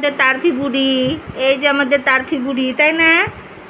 আমাদের তারফি বুড়ি, এই যে আমাদের তারফি বুড়ি, তাই না?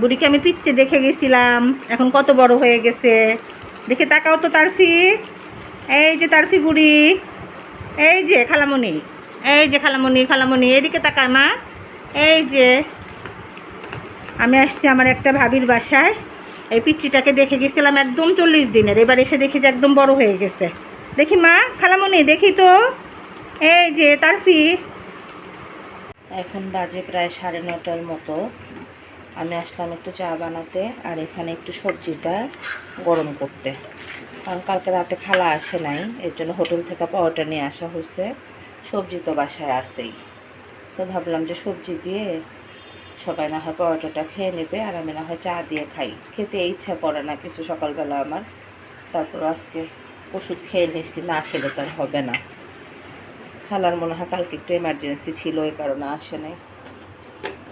বুড়িকে আমি পিচ্ছে দেখে গেছিলাম, এখন কত বড় হয়ে গেছে। দেখে তাকাও তো তারফি। এই যে তারফি বুড়ি, এই যে খালামণি, এই যে খালামণি খালামণি, এদিকে তাকায় মা। এই যে আমি আসছি আমার একটা ভাবির বাসায়। এই পিচ্চিটাকে দেখে গেছিলাম একদম চল্লিশ দিনের, এবার এসে দেখি যে একদম বড় হয়ে গেছে। দেখি মা, খালামণি, দেখি তো। এই যে তারফি এখন বাজে প্রায় সাড়ে নটার মতো। আমি আসলাম একটু চা বানাতে আর এখানে একটু সবজিটা গরম করতে। কারণ কালকে রাতে খালা আসে নাই, এর জন্য হোটেল থেকে পাওয়াটা নিয়ে আসা হয়েছে। সবজি তো বাসায় আসেই তো ভাবলাম যে সবজি দিয়ে সবাই না হয় পরোটাটা খেয়ে নেবে আর আমি না হয় চা দিয়ে খাই। খেতে ইচ্ছা করে না কিছু সকালবেলা আমার। তারপর আজকে ওষুধ খেয়ে নিচ্ছি না খেলে তো আর হবে না। খালার মনে হয় কালকে একটু এমার্জেন্সি ছিল, এই কারণে আসে নাই।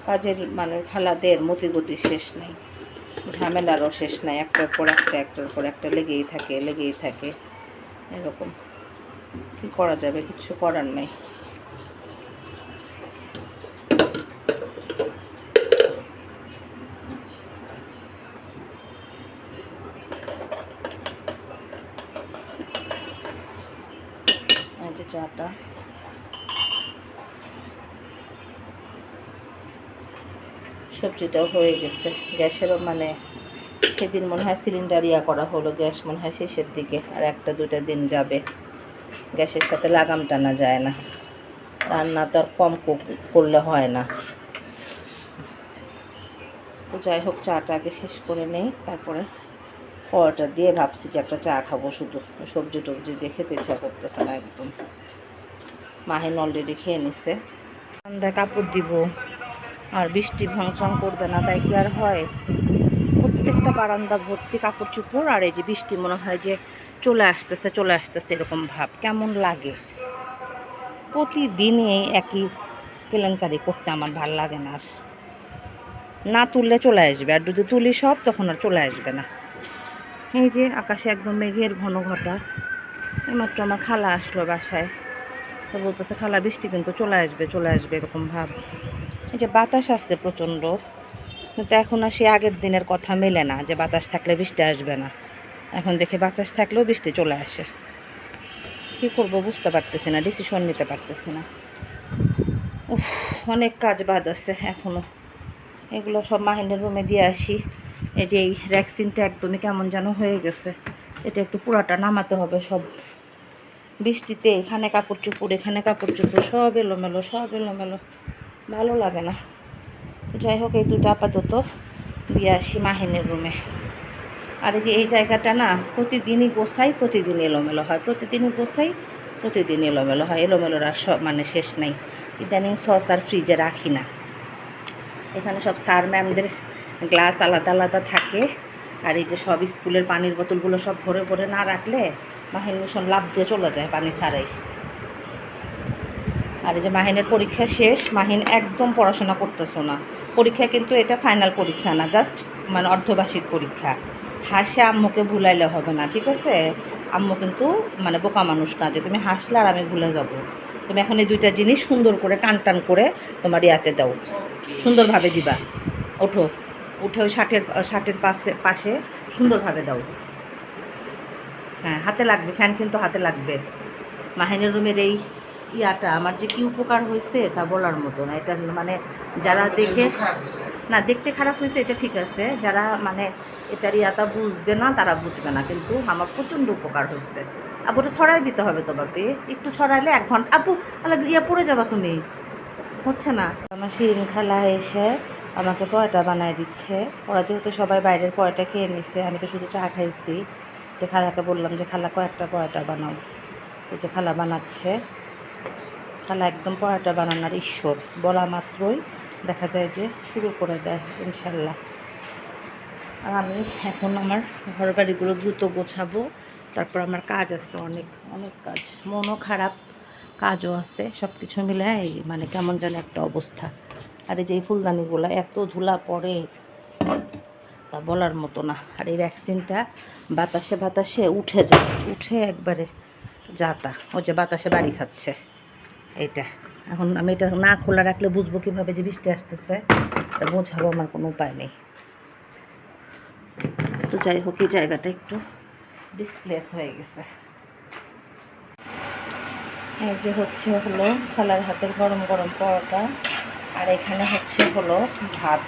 কাজের মানে খালাদের মতিগতি শেষ নাই, ঝামেলারও শেষ নাই, একটার পর একটা, একটার পর একটা, লেগেই থাকে লেগেই থাকে, এরকম। কি করা যাবে, কিছু করার নাই। চাটা। সবজিটাও হয়ে গেছে। গ্যাসেরও মানে সেদিন মনে হয় সিলিন্ডার ইয়া করা হলো, গ্যাস মনে হয় শেষের দিকে, আর একটা দুটা দিন যাবে। গ্যাসের সাথে লাগাম টানা যায় না। রান্না তো আর কম করলে হয় না। তো যাই হোক, চাটা আগে শেষ করে নেই, তারপরে পরোটা দিয়ে ভাবছি যে একটা চা খাব শুধু। সবজি টবজি দিয়ে খেতে ইচ্ছা করতেছে না একদম। মাহিন অলরেডি খেয়ে নিছে। কাপড় দিব। আর বৃষ্টি ভাঙচং করবে না, তাই কি আর হয়? প্রত্যেকটা বারান্দা ভর্তি, কাপড় চোপড়, আর এই যে বৃষ্টি মনে হয় যে চলে আসতেছে চলে আসতেছে এরকম ভাব। কেমন লাগে? প্রতিদিনই একই কেলেঙ্কারি করতে আমার ভালো লাগে না আর। না তুললে চলে আসবে, আর যদি তুলি সব, তখন আর চলে আসবে না। এই যে আকাশে একদম মেঘের ঘন ঘটা, এইমাত্র আমার খালা আসলো বাসায়। তো বলতেছে, খালা, বৃষ্টি কিন্তু চলে আসবে চলে আসবে, এরকম ভাব। এই যে বাতাস আসছে প্রচণ্ড, কিন্তু এখন আর সে আগের দিনের কথা মেলে না যে বাতাস থাকলে বৃষ্টি আসবে না। এখন দেখে বাতাস থাকলেও বৃষ্টি চলে আসে। কী করব বুঝতে পারতেছি না ডিসিশন নিতে পারতেছি না। উফ, অনেক কাজ বাদ আছে এখনও এগুলো সব মাহিনের রুমে দিয়ে আসি। এই যে এই ভ্যাকসিনটা একদমই কেমন যেন হয়ে গেছে। এটা একটু পুরাটা নামাতে হবে সব। বৃষ্টিতে এখানে কাপড় চুপড়, এখানে কাপড় চুপড়, সব এলোমেলো সব এলোমেলো। ভালো লাগে না। তো যাই হোক, এই দুটো আপাতত দিয়ে আসি মাহিনের রুমে আর এই যে এই জায়গাটা না, প্রতিদিনই গোছাই, প্রতিদিন এলোমেলো হয়। প্রতিদিনই গোছাই, প্রতিদিন এলোমেলো হয়। এলোমেলোর আর সব মানে শেষ নাই। ইদানিং সস আর ফ্রিজে রাখি না। এখানে সব স্যার ম্যামদের গ্লাস আলাদা আলাদা থাকে। আর এই যে সব স্কুলের পানির বোতলগুলো সব ভরে ভরে না রাখলে মাহিন মিশন লাভ দিয়ে চলে যায় পানি ছাড়াই। আর এই যে মাহিনের পরীক্ষা শেষ, মাহিন একদম পড়াশোনা করতেছো না। পরীক্ষা কিন্তু এটা ফাইনাল পরীক্ষা না জাস্ট মানে অর্ধবার্ষিক পরীক্ষা। হাসে আম্মুকে ভুলাইলে হবে না, ঠিক আছে? আম্মু কিন্তু মানে বোকা মানুষ না যে তুমি হাসলে আর আমি ভুলে যাব। তুমি এখন এই দুইটা জিনিস সুন্দর করে টান টান করে তোমার ইয়াতে দাও। সুন্দরভাবে দিবা। ওঠো। উঠে ওই শার্টের শার্টের পাশে পাশে সুন্দরভাবে দাও। হ্যাঁ হাতে লাগবে ফ্যান কিন্তু হাতে লাগবে। মাহিনের রুমের এই ইয়াটা আমার যে কি উপকার হয়েছে তা বলার মতো না। এটা মানে যারা দেখে না দেখতে খারাপ হয়েছে এটা ঠিক আছে। যারা মানে এটার ইয়াটা বুঝবে না তারা বুঝবে না। কিন্তু আমার প্রচণ্ড উপকার হয়েছে আবু ওটা ছড়াই দিতে হবে তো বাপি একটু ছড়াইলে এক ঘণ্টা আপু আলা ইয়া পড়ে যাবা তুমি। হচ্ছে না। আমার শিরিন খালা এসে আমাকে পরোটা বানায় দিচ্ছে। ওরা যেহেতু সবাই বাইরের পয়টা খেয়ে নিচ্ছে আমি তো শুধু চা খাইছি। তো খালাকে বললাম যে খালা কয়েকটা পরোটা বানাও। তো যে খালা বানাচ্ছে খালা একদম পরোটা বানানোর ঈশ্বর। বলা মাত্রই দেখা যায় যে শুরু করে দেয় ইনশাল্লাহ আর আমি এখন আমার ঘর বাড়িগুলো দ্রুত গোছাবো। তারপর আমার কাজ আছে, অনেক অনেক কাজ। মনও খারাপ, কাজও আছে সব কিছু মিলে মানে কেমন যেন একটা অবস্থা। আর এই যে ফুলদানিগুলো, এত ধুলা পড়ে, তা বলার মতো না। আর এই ভ্যাকসিনটা বাতাসে বাতাসে উঠে যায়, উঠে একবারে যাতা ও যে বাতাসে বাড়ি খাচ্ছে। এইটা। এখন আমি এটা না খোলা রাখলে বুঝব কীভাবে যে বৃষ্টি আসতেছে। এটা বোঝাবো আমার কোনো উপায় নেই। তো যাই হোক, এই জায়গাটা একটু ডিসপ্লেস হয়ে গেছে। এই যে হচ্ছে হলো খালার হাতের গরম গরম পরোটা, আর এখানে হচ্ছে হলো ভাত।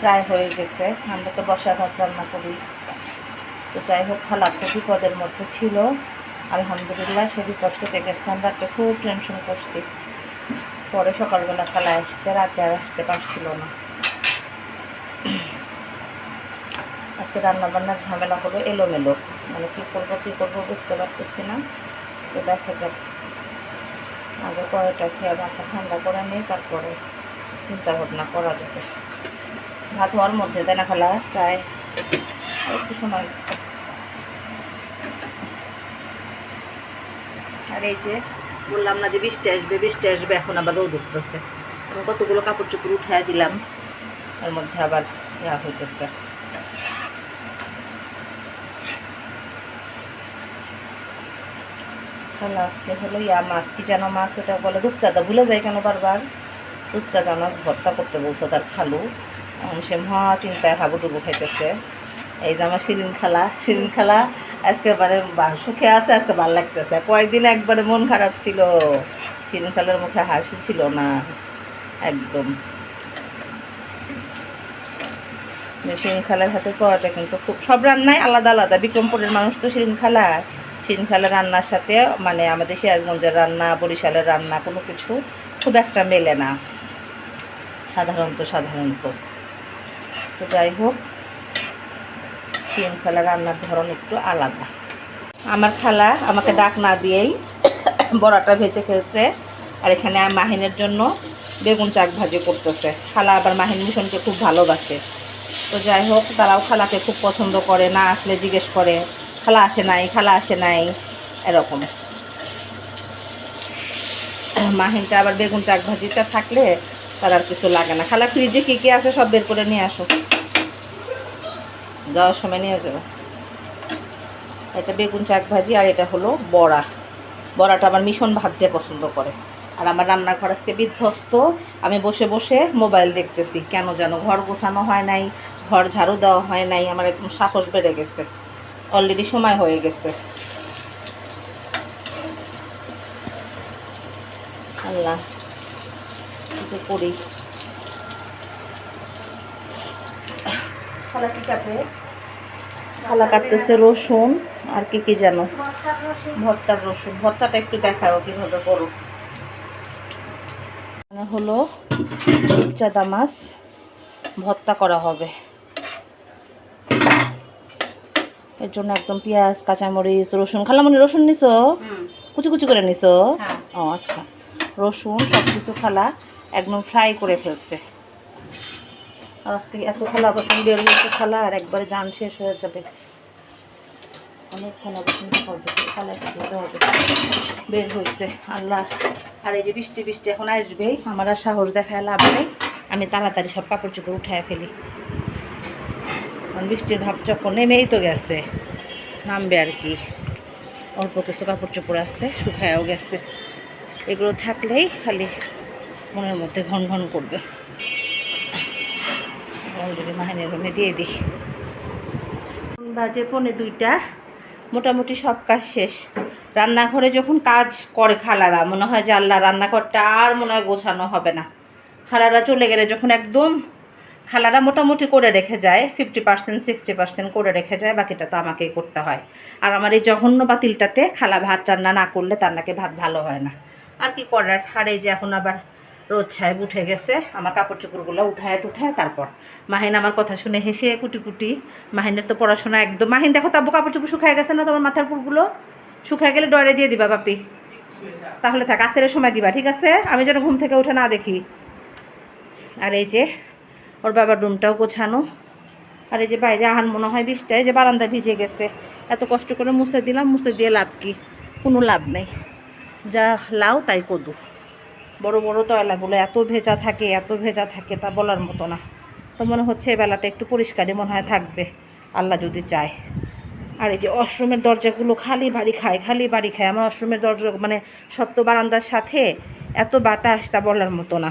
প্রায় হয়ে গেছে। আমরা তো বসা ভাত রান্না করি। তো যাই হোক খালা তো বিপদের মধ্যে ছিল। আলহামদুলিল্লাহ সে বিপদ কেটে গেছে। আমরা একটা খুব টেনশন করছি। পরে সকালবেলা খালা আসতে রাতে আর আসতে পারছিল না। আজকে রান্না বান্নার ঝামেলা হলো এলোমেলো। মানে কী করব কী করব বুঝতে পারতেছি না। তো দেখা যাক। আগে পরেটা খেয়ে মাথা ঠান্ডা করে নিই তারপরে চিন্তা ভাবনা করা যাবে। ভাত হওয়ার মধ্যে তাই না খালা? প্রায় একটু সময় আর এই যে বললাম না যে বৃষ্টি আসবে বৃষ্টি আসবে, এখন আবার রোদ উঠতেছে। আমি কতগুলো কাপড় চোপড় উঠায় দিলাম, এর মধ্যে আবার ইয়া হইতেছে। তাহলে আজকে হলো ইয়া মাছ, কি যেন মাছ ওটা বলে, রূপচাঁদা ভুলে যায় কেন বারবার? রূপচাঁদা মাছ ভর্তা করতে বলছো তার খালু। সে মহা চিন্তায় হাবুডুবু খাইতেছে। এই যে আমার শিরিন খালা। শিরিন খালা আজকে মানে সুখে আছে, আজকে ভালো লাগতেছে। কয়েকদিন একবারে মন খারাপ ছিল। শিরিন খালার মুখে হাসি ছিল না, একদম। শিরিন খালার হাতে পরোটা কিন্তু খুব সব রান্নাই আলাদা আলাদা। বিক্রমপুরের মানুষ তো শিরিন খালা। শিরিন খালার রান্নার সাথে মানে আমাদের সিরাজগঞ্জের রান্না, বরিশালের রান্না, কোনো কিছু খুব একটা মেলে না। সাধারণত সাধারণত। তো যাই হোক শিরিন খালার রান্নার ধরন একটু আলাদা। আমার খালা আমাকে ডাক না দিয়েই বড়াটা ভেজে ফেলছে আর এখানে মাহিনের জন্য বেগুন চাক ভাজি করতেছে। খালা আবার মাহিন মিশনকে খুব ভালোবাসে। তো যাই হোক, তারাও খালাকে খুব পছন্দ করে, না আসলে জিজ্ঞেস করে, খালা আসে নাই, খালা আসে নাই, এরকম। মাহিনটা আবার বেগুন চাক ভাজিটা থাকলে তার আর কিছু লাগে না। খালা ফ্রিজে কী কী আছে সব বের করে নিয়ে আসো। যাওয়ার সময় নিয়ে যাব। এটা বেগুন চাক ভাজি আর এটা হলো বড়া। বড়াটা আমার ভীষণ ভাবতে পছন্দ করে। আর আমার রান্নাঘর আজকে বিধ্বস্ত। আমি বসে বসে মোবাইল দেখতেছি। কেন যেন ঘর গোছানো হয় নাই, ঘর ঝাড়ু দেওয়া হয় নাই, আমার একদম সাহস বেড়ে গেছে। অলরেডি সময় হয়ে গেছে। আল্লাহ করি। খালা কাটতেছে রসুন আর কি কি জানো ভর্তার রসুন। ভর্তাটা একটু দেখাও কীভাবে করো। মানে হলো চাদা মাছ ভর্তা করা হবে। এর জন্য একদম পেঁয়াজ কাঁচামরিচ রসুন। খালামনি রসুন নিছো? কুচি কুচি করে নিছো? হ্যাঁ। ও আচ্ছা। রসুন সব কিছু খালা একদম ফ্রাই করে ফেলছে। আজ থেকে এত খালা রসুন বের হয়েছে খালা আর একবারে জান শেষ হয়ে যাবে। অনেক খালা রসুন হবে হবে। বের হয়েছে আল্লাহ। আর এই যে বৃষ্টি বৃষ্টি এখন আসবেই, আমার আর সাহস দেখায় লাভ নেই। আমি তাড়াতাড়ি সব কাপড় চোপড় উঠায় ফেলি। কারণ বৃষ্টির ভাব চক্কর নেমেই তো গেছে, নামবে আর কি। অল্প কিছু কাপড় চোপড় আছে, শুকায়ও গেছে। এগুলো থাকলেই খালি মনের মধ্যে ঘন ঘন করবে। অলরেডি মাহিনের রুমে দিয়ে দিই। বাজে পনে দুইটা। মোটামুটি সব কাজ শেষ। রান্নাঘরে যখন কাজ করে খালারা, মনে হয় আল্লাহ রান্নাঘরটা আর মনে হয় গোছানো হবে না। খালারা চলে গেলে যখন একদম খালারা মোটামুটি করে রেখে যায় ফিফটি পার্সেন্ট সিক্সটি পার্সেন্ট করে রেখে যায়, বাকিটা তো আমাকেই করতে হয়। আর আমার এই জঘন্য বাতিলটাতে খালা ভাত রান্না না করলে তার নাকি ভাত ভালো হয় না। আর কি করার? আর এই যে এখন আবার রোদ ছায় উঠে গেছে, আমার কাপড় চোপড়গুলো উঠায় টুঠায় তারপর। মাহিন আমার কথা শুনে হেসে কুটি কুটি, মাহিনের তো পড়াশোনা একদম মাহিন দেখো তাব্বু কাপড় চোপড় শুকায় গেছে না তোমার মাথার পুরগুলো? শুকায় গেলে ডরে দিয়ে দিবা বাপি। তাহলে থাক আসের সময় দিবা, ঠিক আছে? আমি যেন ঘুম থেকে উঠে না দেখি। আর এই যে, ওর বাবার রুমটাও গোছানো। আর এই যে বাইরে আহান মনে হয় বৃষ্টায় যে বারান্দা ভিজে গেছে। এত কষ্ট করে মুছে দিলাম, মুছে দিয়ে লাভ কি? কোনো লাভ নেই। যা লাও তাই কদু। বড় বড় তয়লাগুলো এত ভেজা থাকে, এত ভেজা থাকে তা বলার মতো না। তো মনে হচ্ছে বেলাটা একটু পরিষ্কারই মনে হয় থাকবে, আল্লাহ যদি চায়। আর এই যে অশ্রমের দরজাগুলো খালি বাড়ি খায়, খালি বাড়ি খায়, আমার অশ্রমের দরজা মানে সপ্ত বারান্দার সাথে এত বাতাস তা বলার মতো না।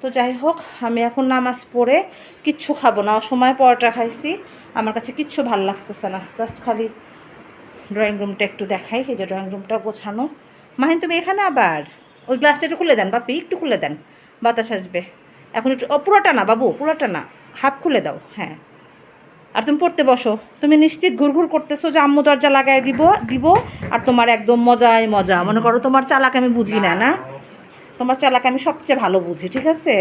তো যাই হোক, আমি এখন নামাজ পড়ে কিচ্ছু খাব না সময় পরোটা খাইছি, আমার কাছে কিচ্ছু ভালো লাগতেছে না। জাস্ট খালি ড্রয়িং রুমটা একটু দেখাই, এই যে ড্রয়িং রুমটা গোছানো। মাহিন, তুমি এখানে আবার? ওই গ্লাসটা একটু খুলে দেন বাপি, একটু খুলে দেন। বাতাস আসবে। এখন একটু, ও পুরোটা না বাবু, পুরোটা না। হাফ খুলে দাও হ্যাঁ। আর তুমি পড়তে বসো। তুমি নিশ্চিত ঘুরঘুর করতেছো যে আম্মু দরজা লাগাই দিব দিব, আর তোমার একদম মজাই মজা। মনে করো তোমার চালাক আমি বুঝি না না? তোমার চালাক আমি সবচেয়ে ভালো বুঝি, ঠিক আছে?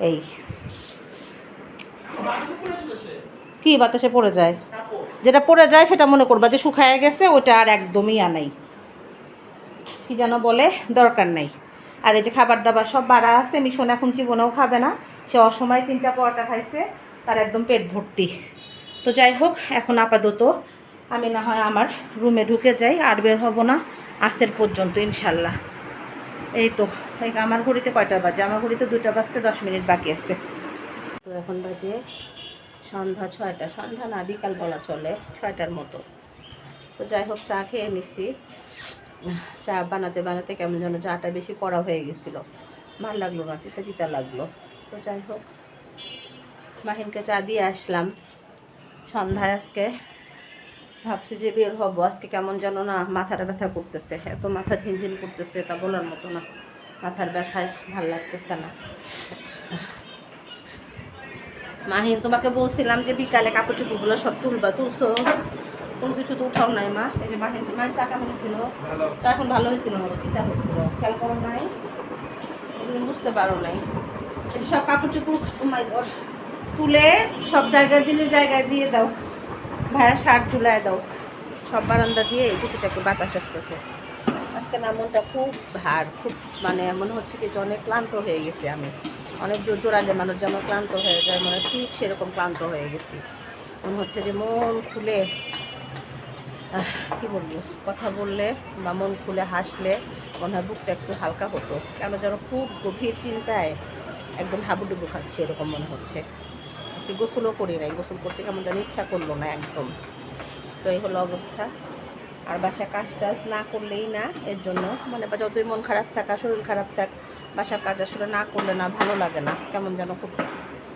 এই। কি বাতাসে পড়ে যায়? যেটা পড়ে যায় সেটা মনে করবা যে শুকায় গেছে ওটা আর একদমই আনাই কি যেন বলে, দরকার নাই। আর এই যে খাবার দাবার সব বাড়া আছে, মিশন এখন জীবনেও খাবে না। সে অসময় তিনটা পরোটা খাইছে, তার একদম পেট ভর্তি। তো যাই হোক, এখন আপাতত আমি না হয় আমার রুমে ঢুকে যাই, আর বের হব না আসের পর্যন্ত, ইনশাল্লাহ। এই তো আমার ঘড়িতে কয়টা বাজে? আমার ঘড়িতে দুটা বাজতে দশ মিনিট বাকি আছে। তো এখন বাজে সন্ধ্যা ছয়টা। সন্ধ্যা না, বিকাল বলা চলে, ছয়টার মতো। তো যাই হোক, চা খেয়ে নিছি। চা বানাতে বানাতে কেমন যেন চাটা বেশি কড়া হয়ে গেছিল। ভালো লাগল না, তিতা তিতা লাগল। তো যাই হোক, মাহিনকে চা দিয়ে আসলাম। সন্ধ্যায় আজকে ভাবছি যে বের হব। আজকে কেমন যেন না মাথাটা ব্যথা করতেছে, এত মাথা ঝিনঝিন করতেছে, তা বলার মতো না। মাথার ব্যথায় ভালো লাগতেছে না। মাহিন, তোমাকে বলছিলাম যে বিকালে কাপড় চোপড়গুলো সব তুলবা, তুলছো? কোনো কিছু তো উঠাও নাই মা। এই যে মাহিন মাহিন চা কেমন হয়েছিল? চা এখন ভালো হয়েছিল না কিতা হয়েছিল। খেয়াল করো নাই। বুঝতে পারো নাই। এই সব কাপড় চোপড় তুলে সব জায়গায় জিনিস জায়গায় দিয়ে দাও। ভাইয়া সার চুলায় দাও। সব বারান্দা দিয়ে জুতিটাকে বাতাস আসতেছে। আজকে না মনটা খুব ভার খুব মানে মনে হচ্ছে কি যে অনেক ক্লান্ত হয়ে গেছি আমি। অনেক জোর জোর আগে মানুষ যেমন ক্লান্ত হয়ে যায় মানে ঠিক সেরকম ক্লান্ত হয়ে গেছি। মনে হচ্ছে যে মন খুলে কি বলব? কথা বললে বা মন খুলে হাসলে, মনে হয় বুকটা একটু হালকা হতো। কেন যেন খুব গভীর চিন্তায় একদম হাবুডুবু খাচ্ছে, এরকম মনে হচ্ছে। আজকে গোসলও করি নাই, গোসল করতে কেমন যেন ইচ্ছা করল না একদম। তো এই হলো অবস্থা। আর বাসায় কাজ টাজ না করলেই না, এর জন্য মানে বা যতই মন খারাপ থাকা শরীর খারাপ থাক, বাসার কাজ আসলে না করলে না, ভালো লাগে না। কেমন যেন খুব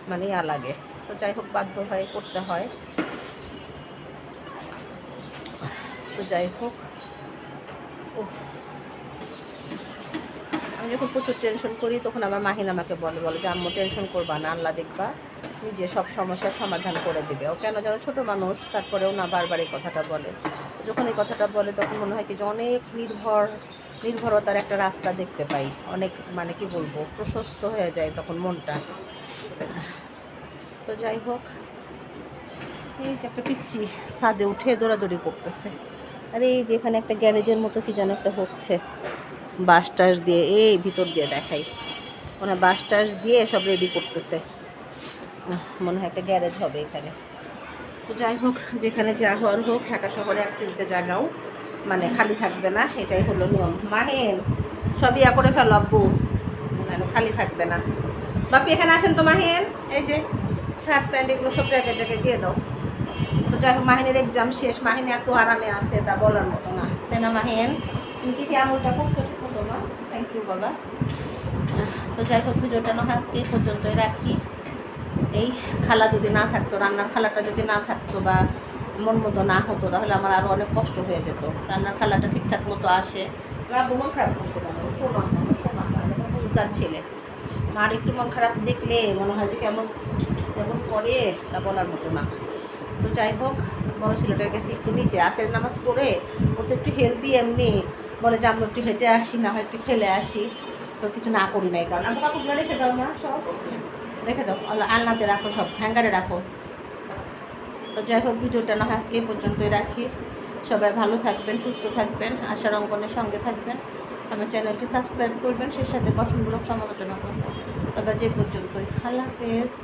মানে ইয়া লাগে। তো যাই হোক, বাধ্য হয় করতে হয়। তো যাই হোক। ও আমি যখন প্রচুর টেনশন করি, তখন আমার মাহিন আমাকে বলে বলে যে, আম্মু টেনশন করবা না, আল্লাহ দেখবা নিজে সব সমস্যার সমাধান করে দেবে। ও কেন যেন ছোটো মানুষ, তারপরেও না বারবার এই কথাটা বলে। যখন এই কথাটা বলে, তখন মনে হয় কি যে অনেক নির্ভর, নির্ভরতার একটা রাস্তা দেখতে পাই। অনেক মানে কি বলব, প্রশস্ত হয়ে যায় তখন মনটা। তো যাই হোক, এই যে একটা পিচ্ছি ছাদে উঠে দৌড়াদৌড়ি করতেছে। আরে এই যে এখানে একটা গ্যারেজের মতো কি যেন একটা হচ্ছে। বাস টাস দিয়ে, এই ভিতর দিয়ে দেখাই। ওনার বাস টাস দিয়ে সব রেডি করতেছে। মনে হয় একটা গ্যারেজ হবে এখানে। তো যাই হোক, যেখানে যা হওয়ার হোক, ঢাকা শহরে এক চিলতে জায়গাও মানে খালি থাকবে না, এটাই হলো নিয়ম। মাহেন সব ইয়া করে ফেলো আব্বু মানে খালি থাকবে না। বাপি, এখানে আসেন তো মাহেন। এই যে, শার্ট, প্যান্ট, এগুলো সব জায়গায় জায়গায় দিয়ে দাও। যাই হোক, মাহিনের এক্সাম শেষ। মাহিন এত আরামে আছে, তা বলার মতো না। তাই না, মাহিন? তুমি কি সে আমলটা কষ্ট মতো মা থ্যাংক ইউ বাবা। তো যাই হোক, ভিডিওটা না আজকে পর্যন্তই রাখি। এই খালা যদি না থাকতো, রান্নার খালাটা যদি না থাকতো বা মন মতো না হতো, তাহলে আমার আরও অনেক কষ্ট হয়ে যেত। রান্নার খালাটা ঠিকঠাক মতো আসে। না মন খারাপ ছেলে। আর একটু মন খারাপ দেখলে মনে হয় যে কেমন কেমন করে, তা বলার মতো না। তো যাই হোক, বড় ছেলেটার কাছে একটু নিচে আসের নামাজ পড়ে, ও তো একটু হেলদি এমনি। বলে যে, আমরা একটু হেঁটে আসি, না হয় একটু খেলে আসি। তো কিছু না করি নাই কারণ আমি কাপড়গুলো রেখে দাও না সব। রেখে দাও আলনাতে রাখো সব, হ্যাঙ্গারে রাখো। তো যাই হোক, ভিডিওটা না আজকে পর্যন্তই রাখি। সবাই ভালো থাকবেন, সুস্থ থাকবেন, আশার অঙ্কনের সঙ্গে থাকবেন। আমার চ্যানেলটি সাবস্ক্রাইব করবেন, সেই সাথে গঠনমূলক সমালোচনা করবেন। তবে যে পর্যন্তই। আল্লাহ হাফেজ।